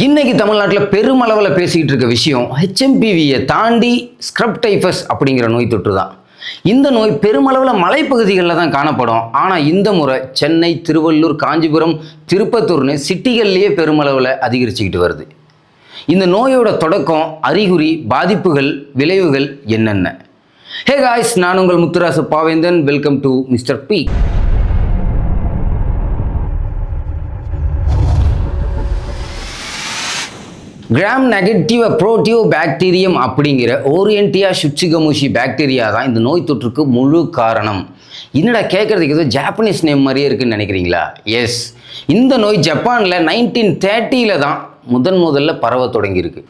இன்னைக்கு தமிழ்நாட்டில் பெருமளவில் பேசிக்கிட்டு இருக்க விஷயம் ஹெச்எம்பிவியை தாண்டி ஸ்க்ரப் டைஃபஸ் அப்படிங்கிற நோய் தொற்று தான் இந்த நோய் பெருமளவில் மலைப்பகுதிகளில் தான் காணப்படும். ஆனால் இந்த முறை சென்னை திருவள்ளூர் காஞ்சிபுரம் திருப்பத்தூர்னு சிட்டிகள்லேயே பெருமளவில் அதிகரிச்சுக்கிட்டு வருது. இந்த நோயோட தொடக்கம் அறிகுறி பாதிப்புகள் விளைவுகள் என்னென்ன? ஹே காய்ஸ் நான் உங்கள் Muthurasu Paventhan. Welcome to mister B gram negative proteobacterium அப்படிங்கிற ஓரியன்டியா சுட்சிகமுஷி பாக்டீரியா தான் இந்த நோய் தொற்றுக்கு முழு காரணம். என்னடா கேட்குறதுக்கு ஏதோ ஜாப்பனீஸ் நேம் மாதிரியே இருக்குன்னு நினைக்கிறீங்களா? எஸ் இந்த நோய் ஜப்பானில் நைன்டீன் தேர்ட்டியில் தான் முதன் முதல்ல பரவ தொடங்கியிருக்கு.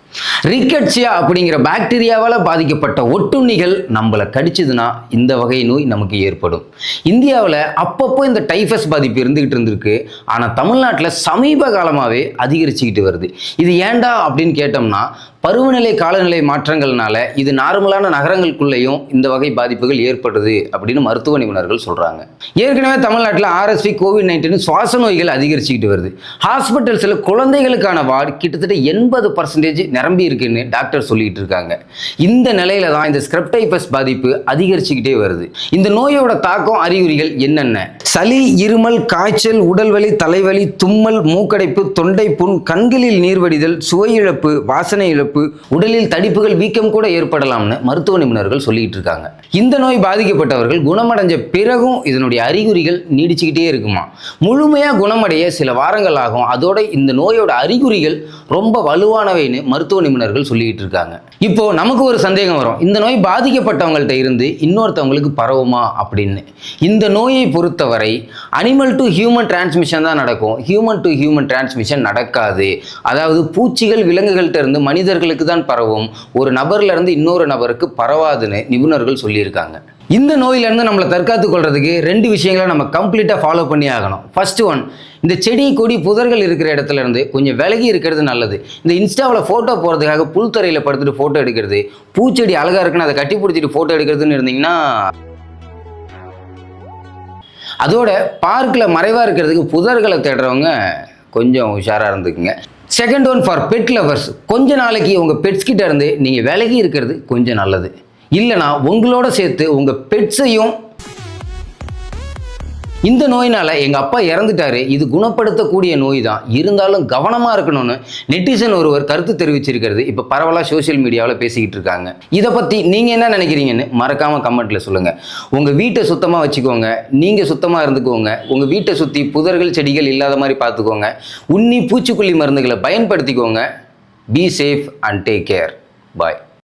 ரிக்கட்சியா அப்படிங்கிற பாக்டீரியாவால் பாதிக்கப்பட்ட ஒட்டுண்ணிகள் நம்மளை கடிச்சதுன்னா இந்த வகை நோய் நமக்கு ஏற்படும். இந்தியாவில் அப்பப்போ இந்த டைஃபஸ் பாதிப்பு இருந்துகிட்டு இருந்திருக்கு. ஆனால் தமிழ்நாட்டில் சமீப காலமாகவே அதிகரிச்சுக்கிட்டு வருது. இது ஏண்டா அப்படின்னு கேட்டோம்னா பருவநிலை காலநிலை மாற்றங்கள்னால இது நார்மலான நகரங்களுக்குள்ளேயும் இந்த வகை பாதிப்புகள் ஏற்படுது அப்படின்னு மருத்துவ நிபுணர்கள் சொல்கிறாங்க ஏற்கனவே தமிழ்நாட்டில் ஆர்எஸ்பி கோவிட் நைன்டீன் சுவாச நோய்கள் அதிகரிச்சுக்கிட்டு வருது. ஹாஸ்பிட்டல்ஸில் குழந்தைகளுக்கான வார்டு கிட்டத்தட்ட எண்பது பர்சன்டேஜ் நிரம்பி இருக்குன்னு டாக்டர் சொல்லிக்கிட்டு இருக்காங்க. இந்த நிலையில தான் இந்த ஸ்கிரப்டைபஸ் பாதிப்பு அதிகரிச்சுக்கிட்டே வருது. இந்த நோயோட தாக்கம் அறிகுறிகள் என்னென்ன? சளி இருமல் காய்ச்சல் உடல்வலி தலைவலி தும்மல் மூக்கடைப்பு தொண்டை புண் கண்களில் நீர்வடிதல் சுவை இழப்பு வாசனை இழப்பு உடலில் தடிப்புகள் வீக்கம் கூட ஏற்படலாம்னு மருத்துவ நிபுணர்கள் சொல்லிட்டு இருக்காங்க இந்த நோய் பாதிக்கப்பட்டவர்கள் குணமடைஞ்ச பிறகும் இதனுடைய அறிகுறிகள் நீடிச்சுக்கிட்டே இருக்குமா? முழுமையாக குணமடைய சில வாரங்கள் ஆகும். அதோட இந்த நோயோட அறிகுறிகள் ரொம்ப வலுவானவைன்னு மருத்துவ நிபுணர்கள் சொல்லிக்கிட்டு இருக்காங்க இப்போ நமக்கு ஒரு சந்தேகம் வரும். இந்த நோய் பாதிக்கப்பட்டவங்கள்ட்ட இருந்து இன்னொருத்தவங்களுக்கு பரவுமா அப்படின்னு. இந்த நோயை பொறுத்தவரை அனிமல் டு ஹியூமன் டிரான்ஸ்மிஷன் தான் நடக்கும். ஹியூமன் டு ஹியூமன் டிரான்ஸ்மிஷன் நடக்காது. அதாவது பூச்சிகள் விலங்குகள்கிட்ட இருந்து நபர்களுக்கு தான் பரவும். ஒரு நபர்ல இருந்து இன்னொரு நபருக்கு பரவாதுன்னு நிபுணர்கள் சொல்லியிருக்காங்க. இந்த நோயிலேருந்து நம்மளை தற்காத்து கொள்றதுக்கு ரெண்டு விஷயங்களை நம்ம கம்ப்ளீட்டாக ஃபாலோ பண்ணி ஆகணும். ஃபஸ்ட்டு ஒன் இந்த செடி கொடி புதர்கள் இருக்கிற இடத்துல இருந்து கொஞ்சம் விலகி இருக்கிறது நல்லது. இந்த இன்ஸ்டாவில் ஃபோட்டோ போகிறதுக்காக புல்தரையில் படுத்துட்டு ஃபோட்டோ எடுக்கிறது. பூச்செடி அழகாக இருக்குன்னு அதை கட்டி பிடிச்சிட்டு ஃபோட்டோ எடுக்கிறதுன்னு இருந்தீங்கன்னா அதோட பார்க்கில் மறைவாக இருக்கிறதுக்கு புதர்களை தேடுறவங்க கொஞ்சம் உஷாராக இருந்துக்குங்க. Second one for pet lovers கொஞ்ச நாளைக்கு உங்கள் பெட்ஸ் கிட்ட இருந்து நீங்கள் விலகி இருக்கிறது கொஞ்சம் நல்லது. இல்லைனா உங்களோட சேர்த்து உங்கள் பெட்ஸையும் இந்த நோயினால் எங்கள் அப்பா இறந்துட்டாரு. இது குணப்படுத்தக்கூடிய நோய் தான் இருந்தாலும் கவனமாக இருக்கணும்னு நெட்டிசன் ஒருவர் கருத்து தெரிவிச்சிருக்கிறது. இப்போ பரவலாக சோஷியல் மீடியாவில் பேசிக்கிட்டு இருக்காங்க. இதை பற்றி நீங்கள் என்ன நினைக்கிறீங்கன்னு மறக்காமல் கமெண்ட்டில் சொல்லுங்கள் உங்கள் வீட்டை சுத்தமாக வச்சுக்கோங்க. நீங்கள் சுத்தமாக இருந்துக்கோங்க. உங்கள் வீட்டை சுற்றி புதர்கள் செடிகள் இல்லாத மாதிரி பார்த்துக்கோங்க உன்னி பூச்சிக்கொல்லி மருந்துகளை பயன்படுத்திக்கோங்க. Be safe and take care bye